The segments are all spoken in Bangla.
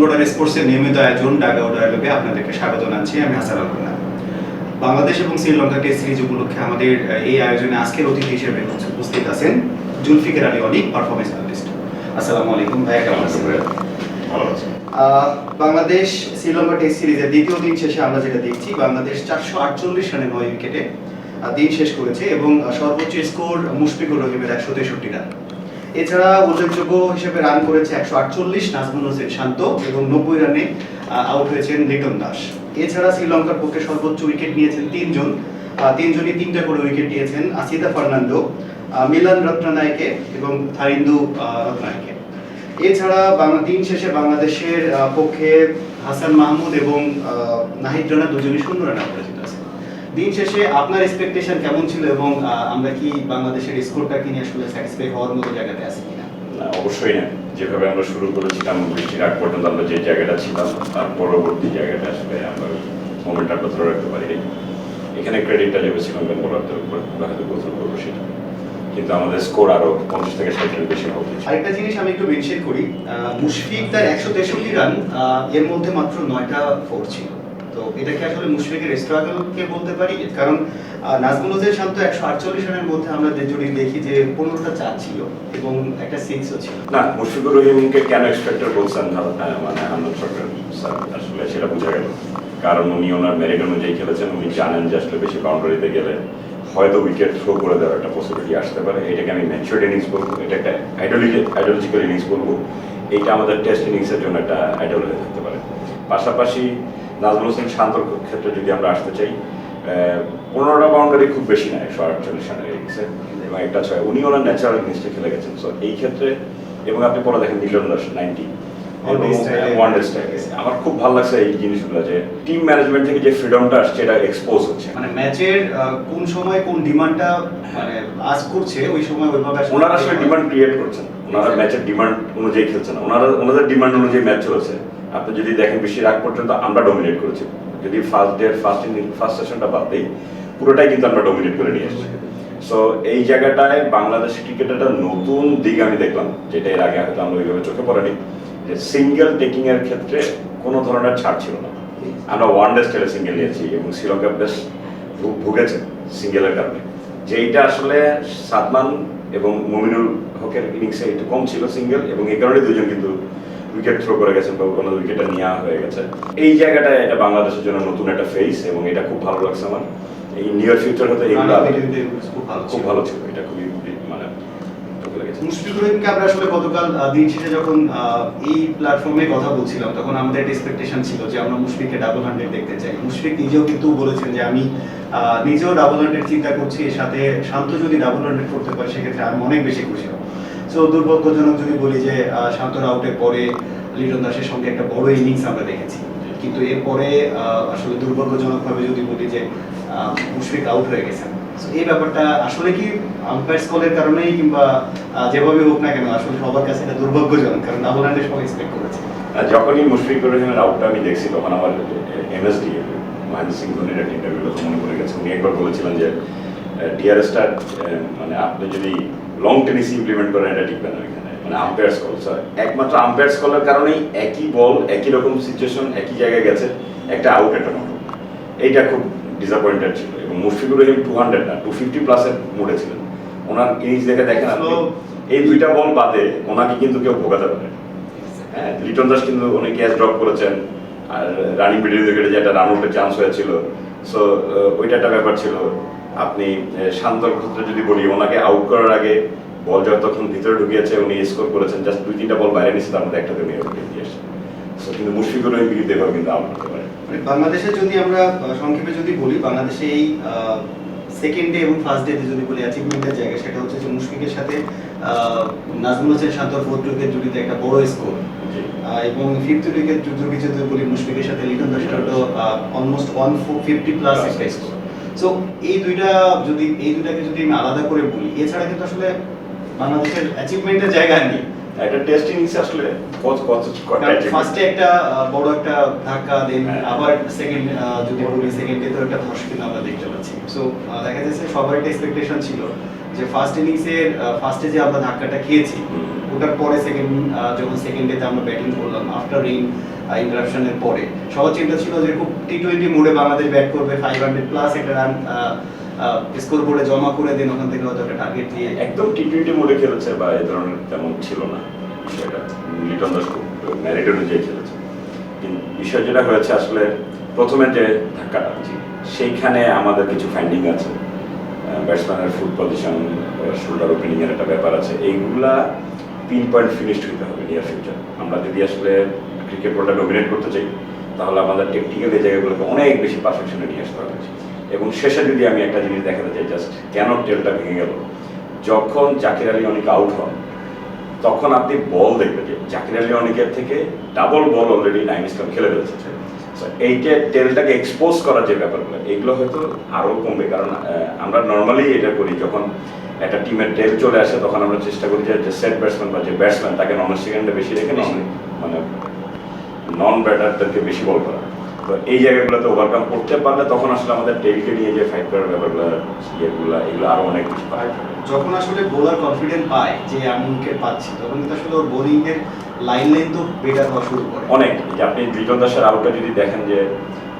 বর্ডার স্পোর্টসের নিয়মিত আয়োজন ঢাকা ও ডায়ালগে আপনাদেরকে স্বাগত জানাচ্ছি আমি হাসান। বাংলাদেশ এবং শ্রীলঙ্কা টেস্ট সিরিজ উপলক্ষে আমাদের এই আয়োজনে আজকের অতিথি হিসেবে উপস্থিত আছেন জুলফিকার আলী পারফরমেন্স অ্যানালিস্ট আসসালামু আলাইকুম ভাই কেমন আছেন? বাংলাদেশ শ্রীলঙ্কা টেস্ট সিরিজের দ্বিতীয় দিন শেষে আমরা যেটা দেখছি বাংলাদেশ চারশো আটচল্লিশ রানে নয় উইকেটে দিন শেষ করেছে এবং সর্বোচ্চ স্কোর মুশফিকুর রহিমের একশো তেষট্টি রান। এছাড়া উল্লেখযোগ্য হিসেবে রান করেছে একশো আটচল্লিশ নাজমুল হোসেন শান্ত এবং নব্বই রানে আউট হয়েছেন লিটন দাস। এছাড়া শ্রীলঙ্কার পক্ষে সর্বোচ্চ উইকেট নিয়েছেন তিনজন। তিনজনই তিনটা করে উইকেট নিয়েছেন আসিতা ফার্নান্দো মিলান রত্নানায়কে এবং থারিন্দু রত্নায়কে। এছাড়া বাংলা, দিন শেষে বাংলাদেশের পক্ষে হাসান মাহমুদ এবং নাহিদ রানা দুজনই শূন্য রানে আছে দিন শেষে আপনার এক্সপেকটেশন কেমন ছিল এবং আমরা কি বাংলাদেশের স্কোরটা কি নিয়ে আসলে স্যাটিসফাই হওয়ার মতো জায়গাতে আছি কিনা? না অবশ্যই না। যেভাবে আমরা শুরু করেছিলাম বৃষ্টির আগ পর্যন্ত আমরা যে জায়গাটা ছিলাম তার পরবর্তী জায়গাটা আসলে আমরা মোমেন্টটা ধরে রাখতে পারি এখানে ক্রেডিটটা যাবে শ্রীলঙ্কান বোলারদের উপর আমরা হয়তো গোসল করব সেটা। কিন্তু আমাদের স্কোর আরও পঞ্চাশ থেকে ষাট রান বেশি হবে। আরেকটা জিনিস আমি একটু মেনশন করি মুশফিক তার একশো তেষট্টি রান এর মধ্যে মাত্র নয়টা ফোর ছিল। তো এটাকে আসলে মুশফিকের বলতে পারি? কারণ শান্ত একশো আটচল্লিশ রানের মধ্যে আমরা দেখি যে পনেরোটা চার ছিল এবং একটা ছিল। না মুশফিকুর রহিমকে কেন এক্সপেক্টেড বলছেন ধর, মানে সরকার আসলে সেটা বোঝা গেল। কারণ উনি ওনার মেরিট অনুযায়ী খেলেছেন উনি জানেন যে আসলে বেশি বাউন্ডারিতে গেলে হয়তো উইকেট থ্রো করে দেওয়ার একটা পসিবিলিটি আসতে পারে। এটাকে আমি ম্যাচিওর ইনিংস বলব এটা একটা আইডিওলজিক্যাল ইনিংস বলব। এইটা আমাদের টেস্ট ইনিংসের জন্য একটা আইডল হয়ে থাকতে পারে। পাশাপাশি নাজমুল হোসেন শান্তর ক্ষেত্রে যদি আমরা আসতে চাই পনেরোটা বাউন্ডারি খুব বেশি না একশো আটচল্লিশ রানের ইনিংসে এবং একটা ছয়। উনি ওনার ন্যাচারাল ইনিংসটা খেলে গেছেন। সো এই ক্ষেত্রে এবং আপনি পরে দেখেন মিলন দাস নাইনটি আমার খুব ভালো লাগছে এই জিনিসগুলো যে টিম ম্যানেজমেন্ট থেকে যে ফ্রিডমটা আসছে এটা এক্সপোজ হচ্ছে। মানে ম্যাচের কোন সময় কোন ডিমান্ডটা মানে আজ করছে ওই সময় ওইভাবে ওনারা আসলে ডিমান্ড ক্রিয়েট করছেন। ওনারা ম্যাচের ডিমান্ড অনুযায়ী খেলছেন। ওনারা ওনাদের ডিমান্ড অনুযায়ী ম্যাচ চলেছে। আপনি যদি দেখেন বেশির আগ পর্যন্ত আমরা ডমিনেট করেছি। যদি first day first inning first সেশনটা বাদ দিই, পুরোটাই কিন্তু আমরা ডমিনেট করে নিয়ে এসেছি। সো এই জায়গাটায় বাংলাদেশ ক্রিকেট একটা নতুন দিক আমি দেখলাম, যেটা এর আগে হয়তো আমরা ওইভাবে চোখে পড়েনি, যে সিঙ্গেল টেকিং এর ক্ষেত্রে কোনো ধরনের ছাড় ছিল না। আমরা ওয়ান ডে স্টাইলে সিঙ্গেল নিয়েছি এবং শ্রীলঙ্কা বেশ ভুগেছে সিঙ্গেলের কারণে। যেইটা আসলে সাদমান এবং মমিনুল হকের ইনিংসে একটু কম ছিল সিঙ্গেল এবং এই কারণে দুজন কিন্তু উইকেট থ্রো করে গেছেন বা কোনো উইকেটটা নেওয়া হয়ে গেছে। এই জায়গাটায় এটা বাংলাদেশের জন্য নতুন একটা ফেস এবং এটা খুব ভালো লাগছে আমার। এই নিয়ার ফিউচার হতে এগুলো খুব ভালো ছিল। এটা খুবই মানে চোখে মুশফিকুর রহিমকে আমরা আসলে গতকাল আহ, দিন শেষে যখন এই প্ল্যাটফর্মে কথা বলছিলাম তখন আমাদের এক্সপেকটেশন ছিল যে আমরা মুশফিককে ডাবল হান্ড্রেড দেখতে চাই। মুশফিক নিজেও কিন্তু বলেছেন যে আমি নিজেও ডাবল হান্ড্রেড চিন্তা করছি এর সাথে শান্ত যদি ডাবল হান্ড্রেড করতে পারে সেক্ষেত্রে আমি অনেক বেশি খুশি হব। সো দুর্ভাগ্যজনক যদি বলি যে আউটের পরে লিটন দাসের সঙ্গে একটা বড় ইনিংস আমরা দেখেছি। কিন্তু এরপরে আসলে যদি বলি যে মুশফিক আউট হয়ে গেছেন। এই ব্যাপারটা আসলে কি আম্পায়ার কারণেই কিংবা যেভাবে হোক না কেন, আসলে সবার কাছে এটা দুর্ভাগ্যজনক, কারণ সবাই এক্সপেক্ট করেছে। যখনই মুশফিকুর রহিমের আউটটা আমি দেখছি, তখন আমার এমএসডি মহেন্দ্র সিং ধোনির একটা ইন্টারভিউ মনে পড়ে গেছে। উনি একবার বলেছিলেন যে ডিআরএসটা মানে আপনি যদি লং টেনিস ইমপ্লিমেন্ট করেন এটা টিকবে না এখানে মানে আম্পায়ার্স কল একমাত্র আম্পায়ার্স কলের কারণেই একই বল একই রকম সিচুয়েশন একই জায়গায় গেছে একটা আউট একটা নট এইটা খুব ডিসঅ্যাপয়েন্টেড ছিল এবং মুশফিকুর রহিম টু হান্ড্রেড না টু ফিফটি প্লাসের মোডে ছিলেন। ওনার ইনিংস দেখে দেখেন আপনি এই দুইটা বল বাদে ওনাকে কিন্তু কেউ ভোগাতে পারে হ্যাঁ লিটন দাস কিন্তু অনেক ক্যাচ ড্রপ করেছেন আর রানিং মিডিল উইকেটে যে একটা রান আউটের চান্স হয়েছিল। সো ওইটা একটা ব্যাপার ছিল। আপনি শান্তর ক্ষেত্রে যদি বলি ওনাকে আউট করার আগে বল তখন ভিতরে ঢুকিয়েছে উনি স্কোর করেছেন জাস্ট দুই তিনটা বল বাইরে নিচ্ছে তার মধ্যে একটা দিয়ে এসেছে সো কিন্তু মুশফিকুর রহিম বিরুদ্ধে এভাবে কিন্তু আউট করতে পারে বাংলাদেশে যদি আমরা সংক্ষেপে যদি বলি বাংলাদেশে এই সেকেন্ড ডে এবং ফার্স্ট ডেতে যদি বলি অ্যাচিভমেন্টের জায়গা সেটা হচ্ছে যে মুশফিকের সাথে নাজমুল হোসেন শান্তর ফোর্থ উইকেট জুটিতে একটা বড় স্কোর এবং ফিফথ উইকেট যদি যদি বলি মুশফিকের সাথে লিটন হলো অলমোস্ট ওয়ান ফিফটি প্লাস একটা স্কোর সো এই দুইটা যদি এই দুইটাকে যদি আমি আলাদা করে বলি এছাড়া কিন্তু আসলে বাংলাদেশের অ্যাচিভমেন্টের জায়গা নেই। একটা টেস্ট ইনিংস আসলে কত কত ফার্স্টে একটা বড় একটা ধাক্কা দেন হ্যাঁ। আবার সেকেন্ড যদি বলি সেকেন্ডে তো একটা ধস কিন্তু আমরা দেখতে পাচ্ছি। সো দেখা যাচ্ছে সবার একটা এক্সপেকটেশন ছিল যে ফার্স্ট ইনিংসের ফার্স্টে যে আমরা ধাক্কাটা খেয়েছি ওটার পরে সেকেন্ড যখন সেকেন্ড ডেতে আমরা ব্যাটিং করলাম আফটার রেইন ইন্টারাপশনের পরে। সবার চিন্তা ছিল যে খুব টি টোয়েন্টি মোডে বাংলাদেশ ব্যাট করবে ফাইভ হান্ড্রেড প্লাস একটা রান স্কোর বোর্ডে জমা করে দেন, ওখান থেকে হয়তো একটা টার্গেট দিয়ে। একদম টি টোয়েন্টি মোডে খেলেছে বা এই ধরনের তেমন ছিল না। বিষয়টা লিটন দাস ম্যারিট অনুযায়ী খেলেছে। বিষয় যেটা হয়েছে আসলে প্রথমে যে ধাক্কাটা সেইখানে আমাদের কিছু ফাইন্ডিং আছে। ব্যাটসম্যানের ফুড পজিশন শোল্ডার ওপেনিং এর একটা ব্যাপার আছে। এইগুলা পিন পয়েন্ট ফিনিশড হতে হবে নিয়ার ফিউচার আমরা যদি আসলে ক্রিকেট বলটা ডোমিনেট করতে চাই তাহলে আমাদের টেকনিক্যাল এই জায়গাগুলোকে অনেক বেশি পারফেকশনে নিয়ে আসতে হবে। এবং শেষে যদি আমি একটা জিনিস দেখাতে চাই জাস্ট কেন টেলটা ভেঙে গেল? যখন জাকির আলী অনেক আউট হন তখন আপনি বল দেখবেন যে জাকির আলী অনেকের থেকে double ball already Nayeem Islam খেলে ফেলেছে। So, এই যে টেলটাকে এক্সপোজ করার যে ব্যাপারগুলো এগুলো হয়তো আরও কমবে। কারণ আমরা নর্মালি এটা করি যখন একটা টিমের টেল চলে আসে তখন আমরা চেষ্টা করি যে সেট ব্যাটসম্যান বা যে ব্যাটসম্যান তাকে নন সেকেন্ডে বেশি। রেখে মানে নন ব্যাটারদেরকে বেশি বল করা। তো এই জায়গাগুলোতে ওভারকাম করতে পারলে তখন আসলে আমাদের টেলকে নিয়ে যে ফাইট করার ব্যাপারগুলো ইয়েগুলো এগুলো আরও অনেক আর পায় যখন আসলে বোলার কনফিডেন্ট পায় যে উইকেট পাচ্ছি তখন কিন্তু আসলে ওর বোলিং এর লাইন লাইন তো বেটার হওয়া শুরু করে। অনেক। যে আপনি লিটন দাসের আউটটা যদি দেখেন যে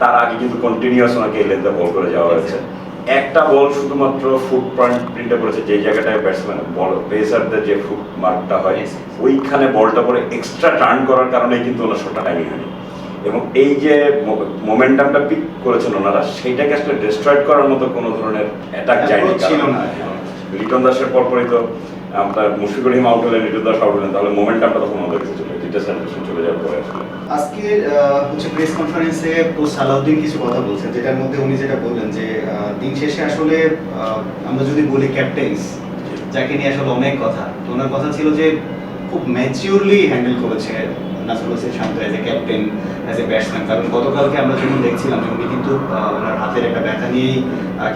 তার আগে কিন্তু কন্টিনিউয়াস ওনাকে এই লেন্থে বল করে যাওয়া হয়েছে। একটা বল শুধুমাত্র ফুট পয়েন্ট প্রিন্টে করেছে যে জায়গাটায় ব্যাটসম্যান বল পেসারদের যে ফুট মার্কটা হয় ওইখানে বলটা পরে এক্সট্রা টার্ন করার কারণে কিন্তু ওনার শটটা টাইমিং হয়নি এবং এই যে মোমেন্টামটা পিক করেছেন ওনারা সেইটাকে আসলে ডিস্ট্রয়েড করার মতো কোনো ধরনের অ্যাটাক যায়নি ছিল না। লিটন দাসের পরপরই তো আপনার মুশফিকুর রহিম আউট হলেন লিটন দাস আউট হলেন তাহলে মোমেন্টামটা তখন আমাদের কাছে চলে যেটা সেন্টারেশন চলে যাওয়ার পরে আসলে আজকে হচ্ছে প্রেস কনফারেন্সে কোচ সালাউদ্দিন কিছু কথা বলছেন যেটার মধ্যে উনি যেটা বললেন যে দিন শেষে আসলে আমরা যদি বলি ক্যাপ্টেন্স যাকে নিয়ে আসলে অনেক কথা তো ওনার কথা ছিল যে খুব ম্যাচিউরলি হ্যান্ডেল করেছে Najmul Hossain Shanto as a captain as a batsman কারণ গতকালকে আমরা যখন দেখছিলাম যে উনি কিন্তু ওনার হাতের একটা ব্যথা নিয়েই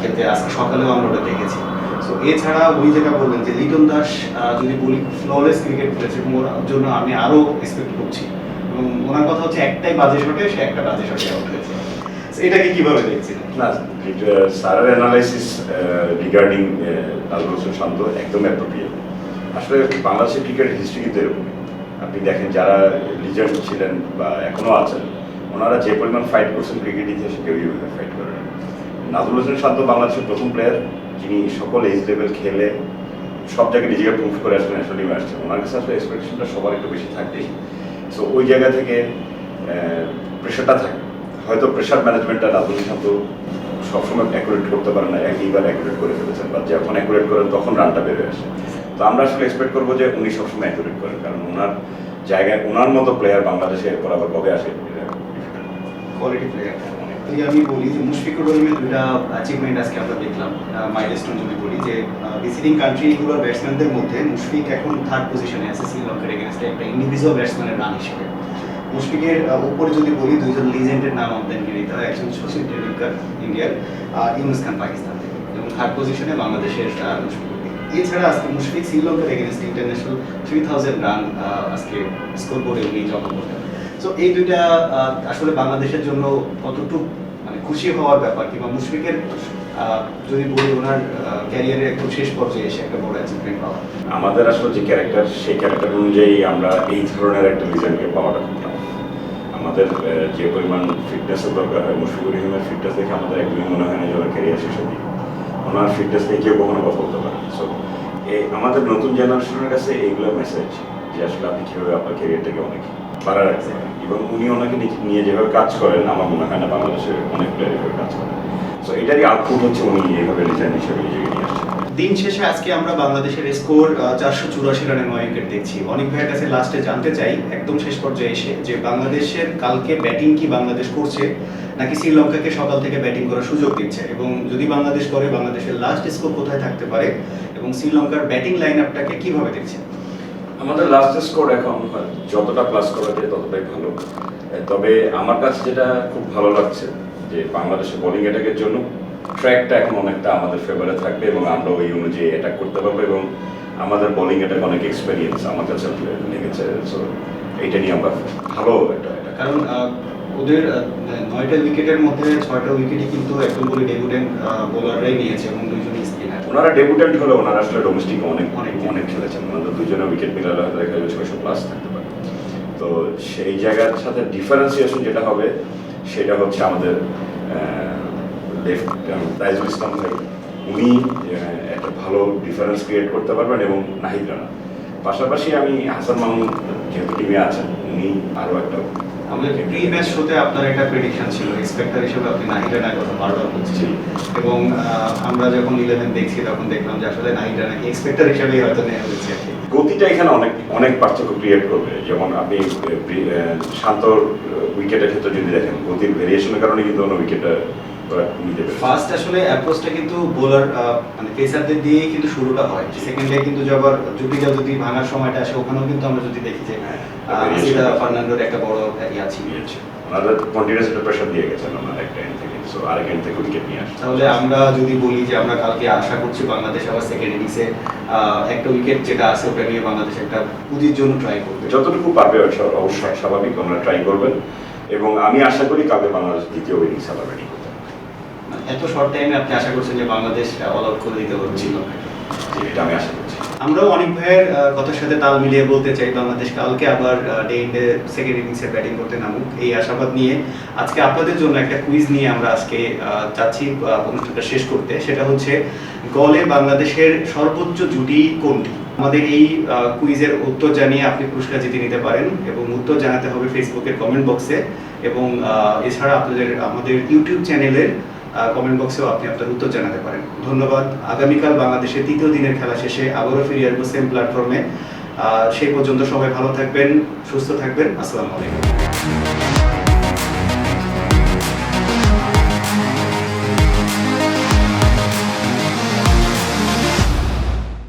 খেলতে আজকে সকালেও আমরা ওটা দেখেছি। সো এছাড়া উনি যেটা বললেন যে লিটন দাস যদি বলি ফ্ললেস ক্রিকেট খেলেছে, এবং জন্য আমি আরও এক্সপেক্ট করছি। এবং ওনার কথা হচ্ছে একটাই বাজে শটে সে একটা বাজে শটে আউট হয়েছে। এটাকে কীভাবে স্যারের অ্যানালাইসিস রিগার্ডিং নাজরুল হোসেন শান্ত একদম অ্যাপ্রোপ্রিয়েট আসলে বাংলাদেশের ক্রিকেট হিস্ট্রি আপনি দেখেন যারা লিজেন্ড ছিলেন বা এখনও আছেন, ওনারা যে পরিমাণ ফাইট করছেন ক্রিকেট ইতিহাসে কেউই ফাইট করেন নাজরুল হোসেন শান্ত বাংলাদেশের প্রথম প্লেয়ার যিনি সকল এজ লেভেল খেলে সব জায়গায় নিজেকে প্রুভ করে আসলে ন্যাশনাল টিমে আসছেন। ওনার কাছে আসলে এক্সপেকটেশনটা সবার একটু বেশি থাকবেই। সো ওই জায়গা থেকে প্রেশারটা থাকে। হয়তো প্রেশার ম্যানেজমেন্টটা নাজরুল শান্ত সবসময় অ্যাকুরেট করতে পারেন না একইবার অ্যাকুরেট করে ফেলেছেন। বা যখন অ্যাকুরেট করেন, তখন রানটা বেরোয় আসে। তো আমরা আসলে এক্সপেক্ট করব যে উনি সবসময় অ্যাকুরেট করেন। কারণ ওনার জায়গায়, ওনার মতো প্লেয়ার বাংলাদেশে এরপর আবার কবে আসে কোয়ালিটি প্লেয়ার যদি আমি বলি যে মুশফিকুর রহিমের দুটা অ্যাচিভমেন্ট আজকে আমরা দেখলাম মাইলস্টোন যদি বলি যে ভিজিটিং কান্ট্রিগুলোর ব্যাটসম্যানদের মধ্যে মুশফিক এখন থার্ড পজিশনে আছে শ্রীলঙ্কার এগেনস্টে একটা ইন্ডিভিজুয়াল ব্যাটসম্যানের রান হিসেবে। মুশফিকের উপরে যদি বলি দুইজন লিজেন্ডের নাম আমাদেরকে নিতে একজন শচীন টেন্ডুলকার, ইন্ডিয়ার ইউনুস খান পাকিস্তান এবং থার্ড পজিশনে বাংলাদেশের এছাড়া আজকে মুশফিক শ্রীলঙ্কার এগেনস্টে ইন্টারন্যাশনাল থ্রি থাউজেন্ড রান আজকে স্কোর বোর্ডে উনি জমা করতেন সো এই দুইটা আসলে বাংলাদেশের জন্য কতটুকু মানে খুশি হওয়ার ব্যাপার কিংবা মুশফিকের যদি বলি ওনার ক্যারিয়ারের একটু শেষ পর্যায়ে এসে একটা বড় অ্যাচিভমেন্ট পাওয়া। আমাদের আসলে যে ক্যারেক্টার সেই ক্যারেক্টার অনুযায়ী আমরা এই ধরনের একটা লিজেন্ডকে পাওয়াটা আমাদের যে পরিমাণ ফিটনেসের দরকার হয়, মুশফিকুর রহিমের ফিটনেস দেখে আমাদের একদমই মনে হয় না যে ওনার ক্যারিয়ার শেষ হবে। ওনার ফিটনেস নিয়ে কেউ কখনো কথা বলতে পারে সো আমাদের নতুন জেনারেশনের কাছে এইগুলো মেসেজ যে আসলে আপনি কীভাবে আপনার ক্যারিয়ারটাকে অনেক পারেন এবং উনি ওনাকে নিয়ে যেভাবে কাজ করেন, আমার মনে হয় না বাংলাদেশের অনেক প্লেয়ার কাজ করেন। সো এটারই আউটপুট হচ্ছে উনি এইভাবে লিজেন্ড হিসেবে নিজেকে নিয়ে আসছেন। দিন শেষে আজকে আমরা বাংলাদেশের স্কোর চারশো চুরাশি রানে নয় উইকেট দেখছি। অনেক ভাইয়ের কাছে লাস্টে জানতে চাই, একদম শেষ পর্যায়ে এসে, যে বাংলাদেশের কালকে ব্যাটিং কি বাংলাদেশ করছে, নাকি শ্রীলঙ্কাকে সকাল থেকে ব্যাটিং করার সুযোগ দিচ্ছে? এবং যদি বাংলাদেশ করে, বাংলাদেশের লাস্ট স্কোর কোথায় থাকতে পারে? এবং শ্রীলঙ্কার ব্যাটিং লাইন আপটাকে কীভাবে দেখছেন আমাদের লাস্ট স্কোর এখন যতটা প্লাস করা যায় ততটাই ভালো তবে আমার কাছে যেটা খুব ভালো লাগছে, যে বাংলাদেশের বোলিং অ্যাটাকের জন্য ট্র্যাকটা এখন অনেকটা আমাদের ফেভারে থাকবে এবং আমরা ওই অনুযায়ী অ্যাটাক করতে পারব এবং আমাদের বোলিং অ্যাটাক অনেক এক্সপিরিয়েন্স আমার কাছে লেগেছে সো এইটা নিয়ে আমরা ভালো একটা। কারণ ওদের নয়টা উইকেটের মধ্যে ছয়টা উইকেটই কিন্তু একদম বলে ডেবুটেন্ট বোলাররাই নিয়েছে এবং দুইজন ওনারা ডেবুটেন্ট হলে ওনারা আসলে ডোমেস্টিক অনেক অনেক অনেক খেলেছেন। ওনাদের দুজনে উইকেট মিলালে হয়তো দেখা যাবে ছয়শো প্লাস থাকতে পারে। তো সেই জায়গার সাথে ডিফারেন্সিয়েশন যেটা হবে, সেটা হচ্ছে আমাদের লেফট তাইজুল ইসলাম ভাই। উনি একটা ভালো ডিফারেন্স ক্রিয়েট করতে পারবেন এবং নাহিদ রানা। পাশাপাশি আমি হাসান মাহমুদ যেহেতু টিমে আছেন, উনি আরও একটা প্রি ম্যাচ শোতে আপনার একটা প্রেডিকশন ছিল এক্সপেক্টার হিসেবে আপনি কথা বারবার বলছিলেন। এবং আমরা যখন ইলেভেন দেখছি, তখন দেখলাম যে আসলে নাহিদ এক্সপেক্টার হিসেবেই হয়তো নেওয়া হয়েছে আর কি। গতিটা এখানে অনেক অনেক পার্থক্য ক্রিয়েট করবে। যেমন আপনি শান্তর উইকেটের ক্ষেত্রে যদি দেখেন, গতির ভেরিয়েশনের কারণে কিন্তু উইকেটটা নিতে পেরেছে ফার্স্ট আসলে অ্যাপ্রোচটা কিন্তু বোলার মানে পেসারদের দিয়েই কিন্তু শুরুটা হয়। সেকেন্ডে কিন্তু যখন জুটিটা যদি ভাঙার সময়টা আসে ওখানেও কিন্তু আমরা যদি দেখি যে হ্যাঁ, আহ, variation হাসিদা টা- ফার্নান্ডোর একটা বড় ইয়া ছিল। নিয়েছে ওনাদের কন্টিনিউয়াস একটা প্রেশার দিয়ে গেছেন ওনার একটা এন্ড থেকে। সো আরেক এন্ড থেকে উইকেট নিয়ে আসছে। তাহলে আমরা যদি বলি যে আমরা কালকে আশা করছি বাংলাদেশ আবার সেকেন্ড ইনিংসে একটা উইকেট যেটা আছে ওটা নিয়ে বাংলাদেশ একটা পুঁজির জন্য ট্রাই করবে। যতটুকু পারবে অবশ্য- অবশ্যই স্বাভাবিক ওনারা ট্রাই করবেন। এবং আমি আশা করি কালকে বাংলাদেশ দ্বিতীয় ইনিংস আবার ব্যাটিং এত শর্ট টাইমে আপনি আশা করছেন যে বাংলাদেশ অল আউট করে দিতে এটা আমি আশা করছি। আমরাও অনেক ভাইয়ের কথার সাথে তাল মিলিয়ে বলতে চাই বাংলাদেশ কালকে আবার ডে ইন ডে সেকেন্ড ইনিংসে ব্যাটিং করতে নামুক। এই আশাবাদ নিয়ে আজকে আপনাদের জন্য একটা কুইজ নিয়ে আমরা আজকে চাচ্ছি অনুষ্ঠানটা শেষ করতে। সেটা হচ্ছে গলে বাংলাদেশের সর্বোচ্চ জুটি কোনটি? আমাদের এই কুইজের উত্তর জানিয়ে আপনি পুরস্কার জিতে নিতে পারেন এবং উত্তর জানাতে হবে ফেসবুকের কমেন্ট বক্সে এবং এছাড়া আপনাদের আমাদের ইউটিউব চ্যানেলের কমেন্ট বক্সেও আপনি আপনার উত্তর জানাতে পারেন। ধন্যবাদ। আগামীকাল বাংলাদেশের তৃতীয় দিনের খেলা শেষে আবারও ফিরে আসব সেম প্ল্যাটফর্মে সেই পর্যন্ত সবাই ভালো থাকবেন, সুস্থ থাকবেন। আসসালামু আলাইকুম।